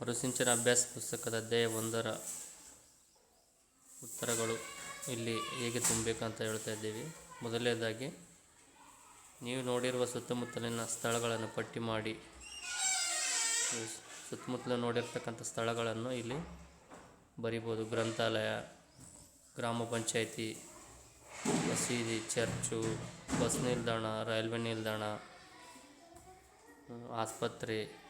ಮರುಸಿಂಚನ ಅಭ್ಯಾಸ ಪುಸ್ತಕದ ಅಧ್ಯಾಯ ಒಂದರ ಉತ್ತರಗಳು ಇಲ್ಲಿ ಹೇಗೆ ತುಂಬಬೇಕು ಅಂತ ಹೇಳ್ತಾ ಇದ್ದೀವಿ. ಮೊದಲನೇದಾಗಿ, ನೀವು ನೋಡಿರುವ ಸುತ್ತಮುತ್ತಲಿನ ಸ್ಥಳಗಳನ್ನು ಪಟ್ಟಿ ಮಾಡಿ. ಸುತ್ತಮುತ್ತಲು ನೋಡಿರ್ತಕ್ಕಂಥ ಸ್ಥಳಗಳನ್ನು ಇಲ್ಲಿ ಬರಿಬೋದು. ಗ್ರಂಥಾಲಯ, ಗ್ರಾಮ ಪಂಚಾಯಿತಿ, ಮಸೀದಿ, ಚರ್ಚು, ಬಸ್ ನಿಲ್ದಾಣ, ರೈಲ್ವೆ ನಿಲ್ದಾಣ, ಆಸ್ಪತ್ರೆ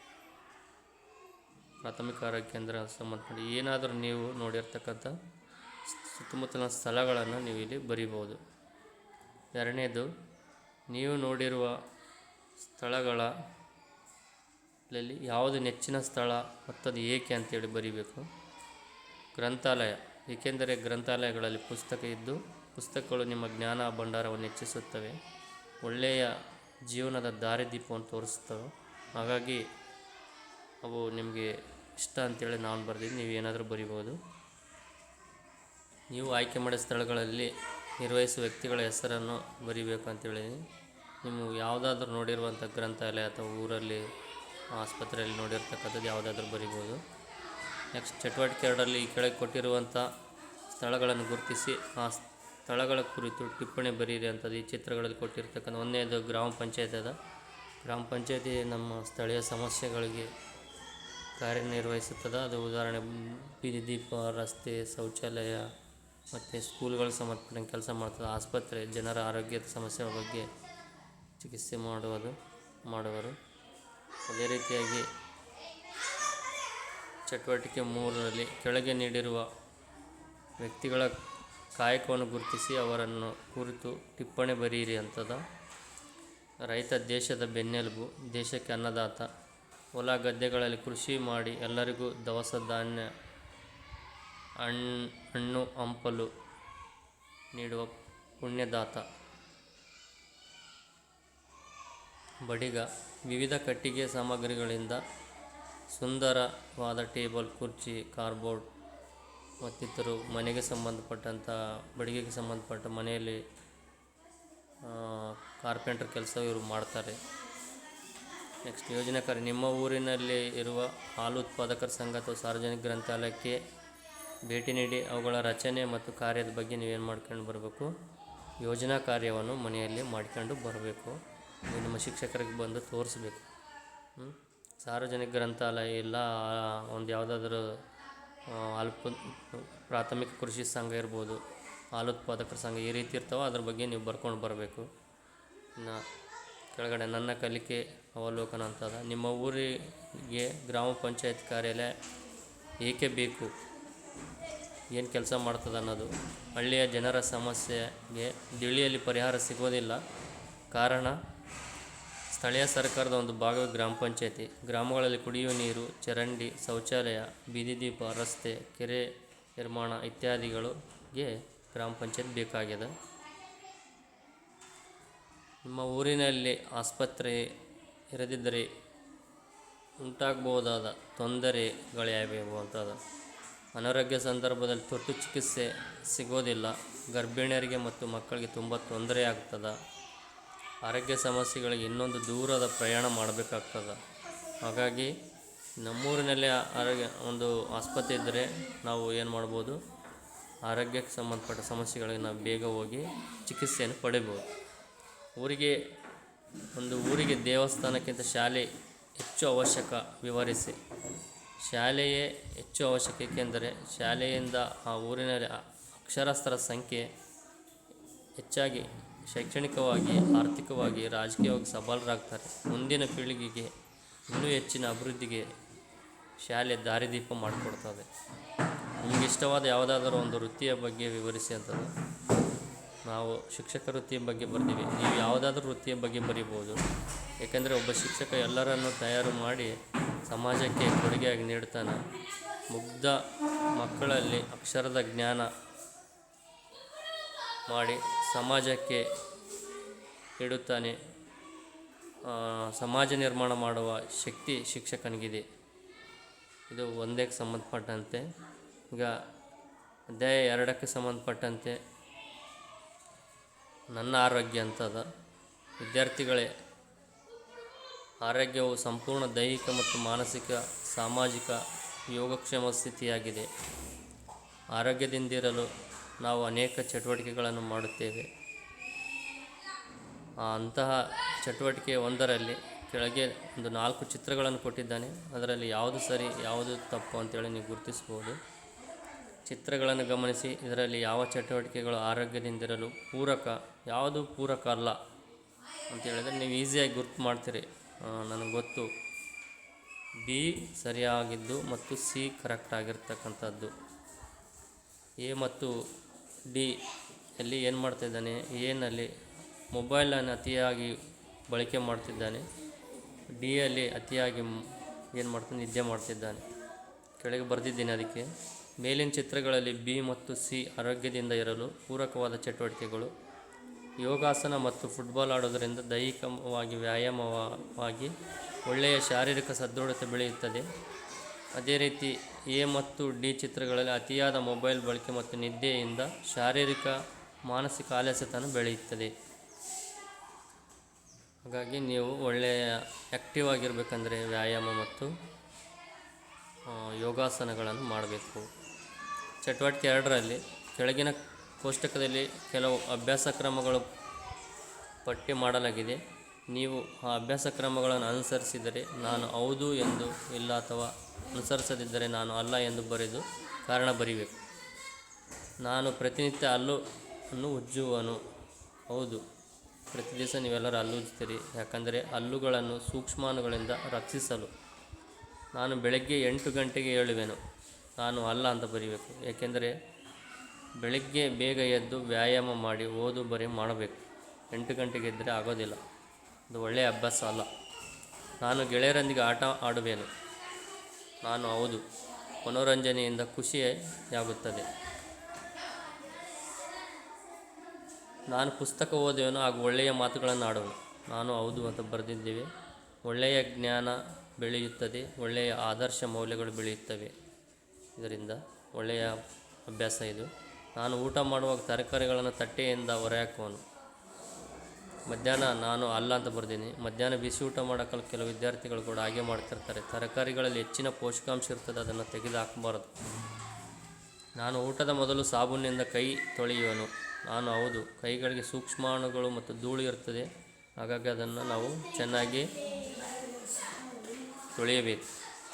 ಪ್ರಾಥಮಿಕ ಆರೋಗ್ಯ ಕೇಂದ್ರ ಸಂಬಂಧಪಟ್ಟ ಏನಾದರೂ ನೀವು ನೋಡಿರ್ತಕ್ಕಂಥ ಸುತ್ತಮುತ್ತಲಿನ ಸ್ಥಳಗಳನ್ನು ನೀವು ಇಲ್ಲಿ ಬರಿಬೋದು ಎರಡನೇದು, ನೀವು ನೋಡಿರುವ ಸ್ಥಳಗಳಲ್ಲಿ ಯಾವುದು ನೆಚ್ಚಿನ ಸ್ಥಳ ಮತ್ತು ಅದು ಏಕೆ ಅಂತೇಳಿ ಬರಿಬೇಕು. ಗ್ರಂಥಾಲಯ, ಏಕೆಂದರೆ ಗ್ರಂಥಾಲಯಗಳಲ್ಲಿ ಪುಸ್ತಕ ಇದ್ದು ಪುಸ್ತಕಗಳು ನಿಮ್ಮ ಜ್ಞಾನ ಭಂಡಾರವನ್ನು ಹೆಚ್ಚಿಸುತ್ತವೆ. ಒಳ್ಳೆಯ ಜೀವನದ ದಾರಿದೀಪವನ್ನು ತೋರಿಸ್ತವೆ ಹಾಗಾಗಿ ಅವು ನಿಮಗೆ ಇಷ್ಟ ಅಂತೇಳಿ ನಾನು ಬರೆದಿದ್ದು, ನೀವು ಏನಾದರೂ ಬರಿಬೋದು ನೀವು ಆಯ್ಕೆ ಮಾಡಿದ ಸ್ಥಳಗಳಲ್ಲಿ ನಿರ್ವಹಿಸುವ ವ್ಯಕ್ತಿಗಳ ಹೆಸರನ್ನು ಬರಿಬೇಕು ಅಂತೇಳಿ. ನೀವು ಯಾವುದಾದ್ರೂ ನೋಡಿರುವಂಥ ಗ್ರಂಥಾಲಯ ಅಥವಾ ಊರಲ್ಲಿ, ಆಸ್ಪತ್ರೆಯಲ್ಲಿ ನೋಡಿರ್ತಕ್ಕಂಥದ್ದು ಯಾವುದಾದ್ರೂ ಬರಿಬೋದು ನೆಕ್ಸ್ಟ್ ಚಟುವಟಿಕೆ ಎರಡರಲ್ಲಿ ಈ ಕೆಳಗೆ ಕೊಟ್ಟಿರುವಂಥ ಸ್ಥಳಗಳನ್ನು ಗುರುತಿಸಿ, ಆ ಸ್ಥಳಗಳ ಕುರಿತು ಟಿಪ್ಪಣಿ ಬರೀರಿ ಅಂಥದ್ದು ಈ ಚಿತ್ರಗಳಲ್ಲಿ ಕೊಟ್ಟಿರ್ತಕ್ಕಂಥ. ಒಂದನೇದು ಗ್ರಾಮ ಪಂಚಾಯತ್ ಅದ. ಗ್ರಾಮ ಪಂಚಾಯತಿ ನಮ್ಮ ಸ್ಥಳೀಯ ಸಮಸ್ಯೆಗಳಿಗೆ ಕಾರ್ಯನಿರ್ವಹಿಸುತ್ತದೆ. ಅದು ಉದಾಹರಣೆ, ಬೀದಿ ದೀಪ, ರಸ್ತೆ, ಶೌಚಾಲಯ ಮತ್ತು ಸ್ಕೂಲ್ಗಳು ಸಮರ್ಪಣೆ ಕೆಲಸ ಮಾಡ್ತದೆ. ಆಸ್ಪತ್ರೆ, ಜನರ ಆರೋಗ್ಯದ ಸಮಸ್ಯೆ ಬಗ್ಗೆ ಚಿಕಿತ್ಸೆ ಮಾಡುವುದು, ಮಾಡುವರು. ಅದೇ ರೀತಿಯಾಗಿ ಚಟುವಟಿಕೆ ಮೂರರಲ್ಲಿ ಕೆಳಗೆ ನೀಡಿರುವ ವ್ಯಕ್ತಿಗಳ ಕಾಯಕವನ್ನು ಗುರುತಿಸಿ ಅವರನ್ನು ಕುರಿತು ಟಿಪ್ಪಣಿ ಬರೆಯಿರಿ ಅಂತದ. ರೈತ ದೇಶದ ಬೆನ್ನೆಲುಬು, ದೇಶಕ್ಕೆ ಅನ್ನದಾತ. ಹೊಲ ಗದ್ದೆಗಳಲ್ಲಿ ಕೃಷಿ ಮಾಡಿ ಎಲ್ಲರಿಗೂ ದವಸ ಧಾನ್ಯ ಹಣ್ಣು, ಹಂಪಲು ನೀಡುವ ಪುಣ್ಯದಾತ. ಬಡಿಗ ವಿವಿಧ ಕಟ್ಟಿಗೆ ಸಾಮಗ್ರಿಗಳಿಂದ ಸುಂದರವಾದ ಟೇಬಲ್, ಕುರ್ಚಿ ಕಾರ್ಬೋರ್ಡ್ ಮತ್ತಿತರು ಮನೆಗೆ ಸಂಬಂಧಪಟ್ಟಂಥ ಬಡಿಗೆಗೆ ಸಂಬಂಧಪಟ್ಟ ಮನೆಯಲ್ಲಿ ಕಾರ್ಪೆಂಟರ್ ಕೆಲಸ ಇವರು ಮಾಡ್ತಾರೆ. ನೆಕ್ಸ್ಟ್ ಯೋಜನೆಕಾರಿ, ನಿಮ್ಮ ಊರಿನಲ್ಲಿ ಇರುವ ಹಾಲು ಉತ್ಪಾದಕರ ಸಂಘ ಅಥವಾ ಸಾರ್ವಜನಿಕ ಗ್ರಂಥಾಲಯಕ್ಕೆ ಭೇಟಿ ನೀಡಿ ಅವುಗಳ ರಚನೆ ಮತ್ತು ಕಾರ್ಯದ ಬಗ್ಗೆ ನೀವೇನು ಮಾಡ್ಕೊಂಡು ಬರಬೇಕು? ಯೋಜನಾ ಕಾರ್ಯವನ್ನು ಮನೆಯಲ್ಲಿ ಮಾಡ್ಕೊಂಡು ಬರಬೇಕು. ನೀವು ನಿಮ್ಮ ಶಿಕ್ಷಕರಿಗೆ ಬಂದು ತೋರಿಸ್ಬೇಕು? ಸಾರ್ವಜನಿಕ ಗ್ರಂಥಾಲಯ ಇಲ್ಲ, ಒಂದು ಯಾವುದಾದ್ರೂ ಅಲ್ಪ ಪ್ರಾಥಮಿಕ ಕೃಷಿ ಸಂಘ ಇರ್ಬೋದು, ಹಾಲು ಉತ್ಪಾದಕರ ಸಂಘ ಈ ರೀತಿ ಇರ್ತಾವೆ ಅದ್ರ ಬಗ್ಗೆ ನೀವು ಬರ್ಕೊಂಡು ಬರಬೇಕು. ಇನ್ನು ಕೆಳಗಡೆ ನನ್ನ ಕಲಿಕೆ ಅವಲೋಕನ ಅಂತದ. ನಿಮ್ಮ ಊರಿಗೆ ಗ್ರಾಮ ಪಂಚಾಯತ್ ಕಾರ್ಯಾಲಯ ಏಕೆ ಬೇಕು? ಏನು ಕೆಲಸ ಮಾಡ್ತದೆ ಅನ್ನೋದು. ಹಳ್ಳಿಯ ಜನರ ಸಮಸ್ಯೆಗೆ ದಿಳಿಯಲ್ಲಿ ಪರಿಹಾರ ಸಿಗೋದಿಲ್ಲ. ಕಾರಣ, ಸ್ಥಳೀಯ ಸರ್ಕಾರದ ಒಂದು ಭಾಗವೇ ಗ್ರಾಮ ಪಂಚಾಯತಿ. ಗ್ರಾಮಗಳಲ್ಲಿ ಕುಡಿಯುವ ನೀರು, ಚರಂಡಿ, ಶೌಚಾಲಯ, ಬೀದಿ ದೀಪ, ರಸ್ತೆ, ಕೆರೆ ನಿರ್ಮಾಣ ಇತ್ಯಾದಿಗಳಿಗೆ ಗ್ರಾಮ ಪಂಚಾಯತ್ ಬೇಕಾಗಿದೆ ನಿಮ್ಮ ಊರಿನಲ್ಲಿ ಆಸ್ಪತ್ರೆ ಇರದಿದ್ದರೆ ಉಂಟಾಗಬಹುದಾದ ತೊಂದರೆಗಳ್ಯಾವ್ಯಾವು ಅಂತದ? ಅನಾರೋಗ್ಯ ಸಂದರ್ಭದಲ್ಲಿ ತುರ್ತು ಚಿಕಿತ್ಸೆ ಸಿಗೋದಿಲ್ಲ, ಗರ್ಭಿಣಿಯರಿಗೆ ಮತ್ತು ಮಕ್ಕಳಿಗೆ ತುಂಬ ತೊಂದರೆ ಆಗ್ತದೆ? ಆರೋಗ್ಯ ಸಮಸ್ಯೆಗಳಿಗೆ ಇನ್ನೊಂದು ದೂರದ ಪ್ರಯಾಣ ಮಾಡಬೇಕಾಗ್ತದೆ? ಹಾಗಾಗಿ ನಮ್ಮೂರಿನಲ್ಲೇ ಆರೋಗ್ಯ ಒಂದು ಆಸ್ಪತ್ರೆ ಇದ್ದರೆ ನಾವು ಏನು ಮಾಡ್ಬೋದು? ಆರೋಗ್ಯಕ್ಕೆ ಸಂಬಂಧಪಟ್ಟ ಸಮಸ್ಯೆಗಳಿಗೆ ನಾವು ಬೇಗ ಹೋಗಿ ಚಿಕಿತ್ಸೆಯನ್ನು ಪಡಿಬೋದು ಊರಿಗೆ, ಒಂದು ಊರಿಗೆ ದೇವಸ್ಥಾನಕ್ಕಿಂತ ಶಾಲೆ ಹೆಚ್ಚು ಅವಶ್ಯಕ, ವಿವರಿಸಿ. ಶಾಲೆಯೇ ಹೆಚ್ಚು ಅವಶ್ಯಕ, ಏಕೆಂದರೆ ಶಾಲೆಯಿಂದ ಆ ಊರಿನಲ್ಲಿ ಅಕ್ಷರಸ್ಥರ ಸಂಖ್ಯೆ ಹೆಚ್ಚಾಗಿ ಶೈಕ್ಷಣಿಕವಾಗಿ, ಆರ್ಥಿಕವಾಗಿ, ರಾಜಕೀಯವಾಗಿ ಸಬಲರಾಗ್ತಾರೆ. ಮುಂದಿನ ಪೀಳಿಗೆಗೆ ಇನ್ನೂ ಹೆಚ್ಚಿನ ಅಭಿವೃದ್ಧಿಗೆ ಶಾಲೆ ದಾರಿದೀಪ ಮಾಡಿಕೊಡ್ತದೆ. ನಿಮಗೆ ಇಷ್ಟವಾದ ಯಾವುದಾದರೂ ಒಂದು ವೃತ್ತಿಯ ಬಗ್ಗೆ ವಿವರಿಸಿ ಅಂತದ್ದು ನಾವು ಶಿಕ್ಷಕ ವೃತ್ತಿಯ ಬಗ್ಗೆ ಬರ್ತೀವಿ. ನೀವು ಯಾವುದಾದ್ರೂ ವೃತ್ತಿಯ ಬಗ್ಗೆ ಬರಿಬೋದು. ಏಕೆಂದರೆ ಒಬ್ಬ ಶಿಕ್ಷಕ ಎಲ್ಲರನ್ನು ತಯಾರು ಮಾಡಿ ಸಮಾಜಕ್ಕೆ ಕೊಡುಗೆಯಾಗಿ ನೀಡ್ತಾನೆ. ಮುಗ್ಧ ಮಕ್ಕಳಲ್ಲಿ ಅಕ್ಷರದ ಜ್ಞಾನ ಮಾಡಿ ಸಮಾಜಕ್ಕೆ ಇಡುತ್ತಾನೆ ಸಮಾಜ ನಿರ್ಮಾಣ ಮಾಡುವ ಶಕ್ತಿ ಶಿಕ್ಷಕನಿಗಿದೆ. ಇದು ಒಂದಕ್ಕೆ ಸಂಬಂಧಪಟ್ಟಂತೆ. ಈಗ ಅಧ್ಯಾಯ ಎರಡಕ್ಕೆ ಸಂಬಂಧಪಟ್ಟಂತೆ. ನನ್ನ ಆರೋಗ್ಯ ಅಂತದ. ವಿದ್ಯಾರ್ಥಿಗಳೇ, ಆರೋಗ್ಯವು ಸಂಪೂರ್ಣ ದೈಹಿಕ ಮತ್ತು ಮಾನಸಿಕ, ಸಾಮಾಜಿಕ, ಯೋಗಕ್ಷೇಮ ಸ್ಥಿತಿಯಾಗಿದೆ. ಆರೋಗ್ಯದಿಂದಿರಲು ನಾವು ಅನೇಕ ಚಟುವಟಿಕೆಗಳನ್ನು ಮಾಡುತ್ತೇವೆ. ಅಂತಹ ಚಟುವಟಿಕೆ ಒಂದರಲ್ಲಿ ಕೆಳಗೆ ಒಂದು ನಾಲ್ಕು ಚಿತ್ರಗಳನ್ನು ಕೊಟ್ಟಿದ್ದಾನೆ. ಅದರಲ್ಲಿ ಯಾವುದು ಸರಿ, ಯಾವುದು ತಪ್ಪು ಅಂತೇಳಿ ನೀವು ಗುರುತಿಸ್ಬೋದು. ಚಿತ್ರಗಳನ್ನು ಗಮನಿಸಿ, ಇದರಲ್ಲಿ ಯಾವ ಚಟುವಟಿಕೆಗಳು ಆರೋಗ್ಯದಿಂದಿರಲು ಪೂರಕ, ಯಾವುದು ಪೂರಕ ಅಲ್ಲ ಅಂತ ಹೇಳಿದ್ರೆ ನೀವು ಈಸಿಯಾಗಿ ಗುರ್ತು ಮಾಡ್ತೀರಿ. ನನಗೆ ಗೊತ್ತು. ಬಿ ಸರಿಯಾಗಿದ್ದು ಮತ್ತು ಸಿ ಕರೆಕ್ಟ್ ಆಗಿರ್ತಕ್ಕಂಥದ್ದು. ಎ ಮತ್ತು ಡಿ ಅಲ್ಲಿ ಏನು ಮಾಡ್ತಿದ್ದಾನೆ, ಎನಲ್ಲಿ ಮೊಬೈಲನ್ನು ಅತಿಯಾಗಿ ಬಳಕೆ ಮಾಡ್ತಿದ್ದಾನೆ, ಡಿ ಅಲ್ಲಿ ಅತಿಯಾಗಿ ಏನು ಮಾಡ್ತಾನೆ, ನಿದ್ದೆ ಮಾಡ್ತಿದ್ದಾನೆ. ಕೆಳಗೆ ಬರೆದಿದ್ದೀನಿ ಅದಕ್ಕೆ. ಮೇಲಿನ ಚಿತ್ರಗಳಲ್ಲಿ ಬಿ ಮತ್ತು ಸಿ ಆರೋಗ್ಯದಿಂದ ಇರಲು ಪೂರಕವಾದ ಚಟುವಟಿಕೆಗಳು. ಯೋಗಾಸನ ಮತ್ತು ಫುಟ್ಬಾಲ್ ಆಡೋದರಿಂದ ದೈಹಿಕವಾಗಿ ವ್ಯಾಯಾಮವಾಗಿ ಒಳ್ಳೆಯ ಶಾರೀರಿಕ ಸದೃಢತೆ ಬೆಳೆಯುತ್ತದೆ. ಅದೇ ರೀತಿ ಎ ಮತ್ತು ಡಿ ಚಿತ್ರಗಳಲ್ಲಿ ಅತಿಯಾದ ಮೊಬೈಲ್ ಬಳಕೆ ಮತ್ತು ನಿದ್ದೆಯಿಂದ ಶಾರೀರಿಕ, ಮಾನಸಿಕ ಆಲಸ್ಯತನ ಬೆಳೆಯುತ್ತದೆ. ಹಾಗಾಗಿ ನೀವು ಒಳ್ಳೆಯ ಆ್ಯಕ್ಟಿವ್ ಆಗಿರಬೇಕಂದ್ರೆ ವ್ಯಾಯಾಮ ಮತ್ತು ಯೋಗಾಸನಗಳನ್ನು ಮಾಡಬೇಕು. ಚಟುವಟಿಕೆ ಎರಡರಲ್ಲಿ ಕೆಳಗಿನ ಕೋಷ್ಟಕದಲ್ಲಿ ಕೆಲವು ಅಭ್ಯಾಸ ಕ್ರಮಗಳು ಪಟ್ಟಿ ಮಾಡಲಾಗಿದೆ. ನೀವು ಆ ಅಭ್ಯಾಸ ಕ್ರಮಗಳನ್ನು ಅನುಸರಿಸಿದರೆ ನಾನು ಹೌದು ಎಂದು ಇಲ್ಲ ಅಥವಾ ಅನುಸರಿಸದಿದ್ದರೆ ನಾನು ಅಲ್ಲ ಎಂದು ಬರೆದು ಕಾರಣ ಬರೀಬೇಕು. ನಾನು ಪ್ರತಿನಿತ್ಯ ಹಲ್ಲು ಅನ್ನು ಉಜ್ಜುವನು. ಹೌದು ಪ್ರತಿ ದಿವಸ ನೀವೆಲ್ಲರೂ ಹಲ್ಲು ಉಜ್ತೀರಿ ಯಾಕಂದರೆ ಹಲ್ಲುಗಳನ್ನು ಸೂಕ್ಷ್ಮಾಣುಗಳಿಂದ ರಕ್ಷಿಸಲು. ನಾನು ಬೆಳಗ್ಗೆ ಎಂಟು ಗಂಟೆಗೆ ಏಳುವೆನು. ನಾನು ಅಲ್ಲ ಅಂತ ಬರೀಬೇಕು. ಏಕೆಂದರೆ ಬೆಳಗ್ಗೆ ಬೇಗ ಎದ್ದು ವ್ಯಾಯಾಮ ಮಾಡಿ ಓದು ಬರೀ ಮಾಡಬೇಕು. ಎಂಟು ಗಂಟೆಗೆ ಎದ್ದರೆ ಆಗೋದಿಲ್ಲ. ಅದು ಒಳ್ಳೆಯ ಅಭ್ಯಾಸ ಅಲ್ಲ. ನಾನು ಗೆಳೆಯರೊಂದಿಗೆ ಆಟ ಆಡುವೆನು. ನಾನು ಹೌದು, ಮನೋರಂಜನೆಯಿಂದ ಖುಷಿಯಾಗುತ್ತದೆ. ನಾನು ಪುಸ್ತಕ ಓದುವೆನು ಹಾಗೂ ಒಳ್ಳೆಯ ಮಾತುಗಳನ್ನು ಆಡುವೆನು. ನಾನು ಹೌದು ಅಂತ ಬರೆದಿದ್ದೇವೆ. ಒಳ್ಳೆಯ ಜ್ಞಾನ ಬೆಳೆಯುತ್ತದೆ, ಒಳ್ಳೆಯ ಆದರ್ಶ ಮೌಲ್ಯಗಳು ಬೆಳೆಯುತ್ತವೆ. ಇದರಿಂದ ಒಳ್ಳೆಯ ಅಭ್ಯಾಸ ಇದು. ನಾನು ಊಟ ಮಾಡುವಾಗ ತರಕಾರಿಗಳನ್ನು ತಟ್ಟೆಯಿಂದ ಹೊರಹಾಕುವನು ಮಧ್ಯಾಹ್ನ ನಾನು ಅಲ್ಲ ಅಂತ ಬರ್ದೀನಿ. ಮಧ್ಯಾಹ್ನ ಬಿಸಿ ಊಟ ಮಾಡೋಕ್ಕಲ್ಲಿ ಕೆಲವು ವಿದ್ಯಾರ್ಥಿಗಳು ಕೂಡ ಹಾಗೆ ಮಾಡ್ತಿರ್ತಾರೆ. ತರಕಾರಿಗಳಲ್ಲಿ ಹೆಚ್ಚಿನ ಪೋಷಕಾಂಶ ಇರ್ತದೆ, ಅದನ್ನು ತೆಗೆದು ಹಾಕಬಾರದು. ನಾನು ಊಟದ ಮೊದಲು ಸಾಬೂನಿನಿಂದ ಕೈ ತೊಳೆಯುವನು. ನಾನು ಹೌದು, ಕೈಗಳಿಗೆ ಸೂಕ್ಷ್ಮಾಣುಗಳು ಮತ್ತು ಧೂಳು ಇರ್ತದೆ. ಹಾಗಾಗಿ ಅದನ್ನು ನಾವು ಚೆನ್ನಾಗಿ ತೊಳೆಯಬೇಕು.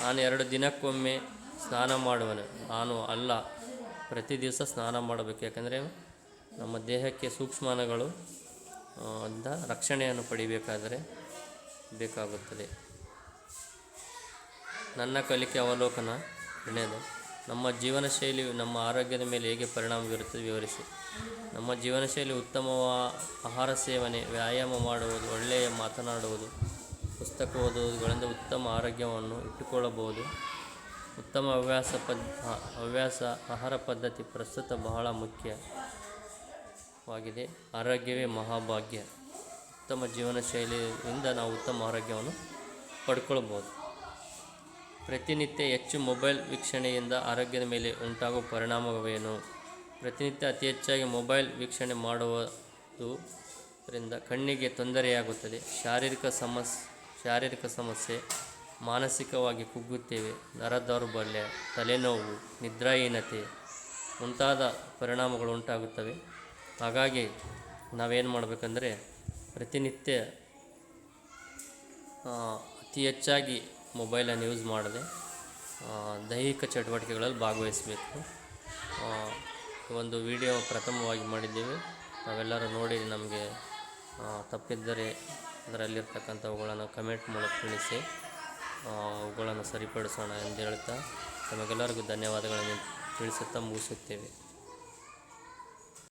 ನಾನು ಎರಡು ದಿನಕ್ಕೊಮ್ಮೆ ಸ್ನಾನ ಮಾಡುವನು. ನಾನು ಅಲ್ಲ. ಪ್ರತಿ ದಿವಸ ಸ್ನಾನ ಮಾಡಬೇಕು. ಯಾಕಂದರೆ ನಮ್ಮ ದೇಹಕ್ಕೆ ಸೂಕ್ಷ್ಮಾನಗಳು ಅಂತ ರಕ್ಷಣೆಯನ್ನು ಪಡಿಬೇಕಾದರೆ ಬೇಕಾಗುತ್ತದೆ. ನನ್ನ ಕಲಿಕೆ ಅವಲೋಕನ ಎರಡನೇದು ನಮ್ಮ ಜೀವನ ಶೈಲಿ ನಮ್ಮ ಆರೋಗ್ಯದ ಮೇಲೆ ಹೇಗೆ ಪರಿಣಾಮ ಬೀರುತ್ತದೆ ವಿವರಿಸಿ. ನಮ್ಮ ಜೀವನ ಶೈಲಿ ಉತ್ತಮ ಆಹಾರ ಸೇವನೆ, ವ್ಯಾಯಾಮ ಮಾಡುವುದು, ಒಳ್ಳೆಯ ಮಾತನಾಡುವುದು, ಪುಸ್ತಕ ಓದುವುದುಗಳಿಂದ ಉತ್ತಮ ಆರೋಗ್ಯವನ್ನು ಇಟ್ಟುಕೊಳ್ಳಬಹುದು. ಉತ್ತಮ ಹವ್ಯಾಸ ಪದ್ ಹವ್ಯಾಸ ಆಹಾರ ಪದ್ಧತಿ ಪ್ರಸ್ತುತ ಬಹಳ ಮುಖ್ಯವಾಗಿದೆ. ಆರೋಗ್ಯವೇ ಮಹಾಭಾಗ್ಯ. ಉತ್ತಮ ಜೀವನ ಶೈಲಿಯಿಂದ ನಾವು ಉತ್ತಮ ಆರೋಗ್ಯವನ್ನು ಪಡ್ಕೊಳ್ಬೋದು. ಪ್ರತಿನಿತ್ಯ ಹೆಚ್ಚು ಮೊಬೈಲ್ ವೀಕ್ಷಣೆಯಿಂದ ಆರೋಗ್ಯದ ಮೇಲೆ ಉಂಟಾಗುವ ಪರಿಣಾಮವೇನು? ಪ್ರತಿನಿತ್ಯ ಅತಿ ಹೆಚ್ಚಾಗಿ ಮೊಬೈಲ್ ವೀಕ್ಷಣೆ ಮಾಡುವುದರಿಂದ ಕಣ್ಣಿಗೆ ತೊಂದರೆಯಾಗುತ್ತದೆ. ಶಾರೀರಿಕ ಸಮಸ್ ಶಾರೀರಿಕ ಸಮಸ್ಯೆ ಮಾನಸಿಕವಾಗಿ ಕುಗ್ಗುತ್ತೇವೆ. ನರ ದೌರ್ಬಲ್ಯ ತಲೆನೋವು, ನಿದ್ರಾಹೀನತೆ ಮುಂತಾದ ಪರಿಣಾಮಗಳು ಉಂಟಾಗುತ್ತವೆ ಹಾಗಾಗಿ ನಾವೇನು ಮಾಡಬೇಕಂದ್ರೆ ಪ್ರತಿನಿತ್ಯ ಅತಿ ಹೆಚ್ಚಾಗಿ ಮೊಬೈಲನ್ನು ಯೂಸ್ ಮಾಡದೆ ದೈಹಿಕ ಚಟುವಟಿಕೆಗಳಲ್ಲಿ ಭಾಗವಹಿಸಬೇಕು. ಒಂದು ವಿಡಿಯೋ ಪ್ರಥಮವಾಗಿ ಮಾಡಿದ್ದೇವೆ. ನಾವೆಲ್ಲರೂ ನೋಡಿ ನಮಗೆ ತಪ್ಪಿದ್ದರೆ ಅದರಲ್ಲಿರ್ತಕ್ಕಂಥವುಗಳನ್ನು ಕಮೆಂಟ್ ಮೂಲಕ ತಿಳಿಸಿ. ಅವುಗಳನ್ನು ಸರಿಪಡಿಸೋಣ ಎಂದು ಹೇಳ್ತಾ ನಮಗೆಲ್ಲರಿಗೂ ಧನ್ಯವಾದಗಳನ್ನು ತಿಳಿಸುತ್ತಾ ಮುಗಿಸುತ್ತೇವೆ.